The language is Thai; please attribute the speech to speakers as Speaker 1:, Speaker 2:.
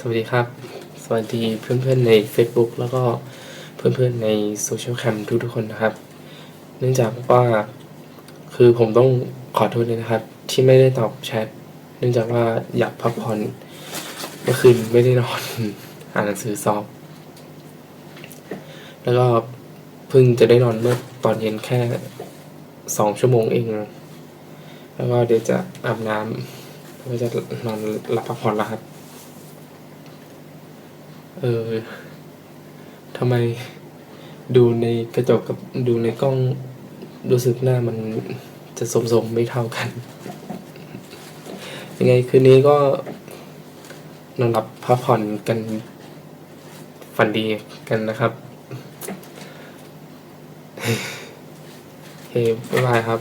Speaker 1: สวัสดีครับ สวัสดีเพื่อนๆใน Facebook แล้วก็เพื่อนๆในโซเชียลแคมทุกๆคนนะครับ เนื่องจากว่าคือผมต้องขอโทษเลยนะครับ ที่ไม่ได้ตอบแชท เนื่องจากว่าอยากพักผ่อนเมื่อคืนไม่ได้นอนอ่านหนังสือสอบ แล้วก็เพิ่งจะได้นอนเมื่อตอนเย็นแค่สองชั่วโมงเอง แล้วก็เดี๋ยวจะอาบน้ำแล้วก็จะนอนหลับพักผ่อนแล้วครับ เออทำไมดูในกระจกกับดูในกล้องรู้สึกหน้ามันจะสมสมๆไม่เท่ากัน ยังไงคืนนี้ก็นอนหลับพักผ่อนกันฝันดีกันนะครับเฮ้ยบ๊ายบายครับ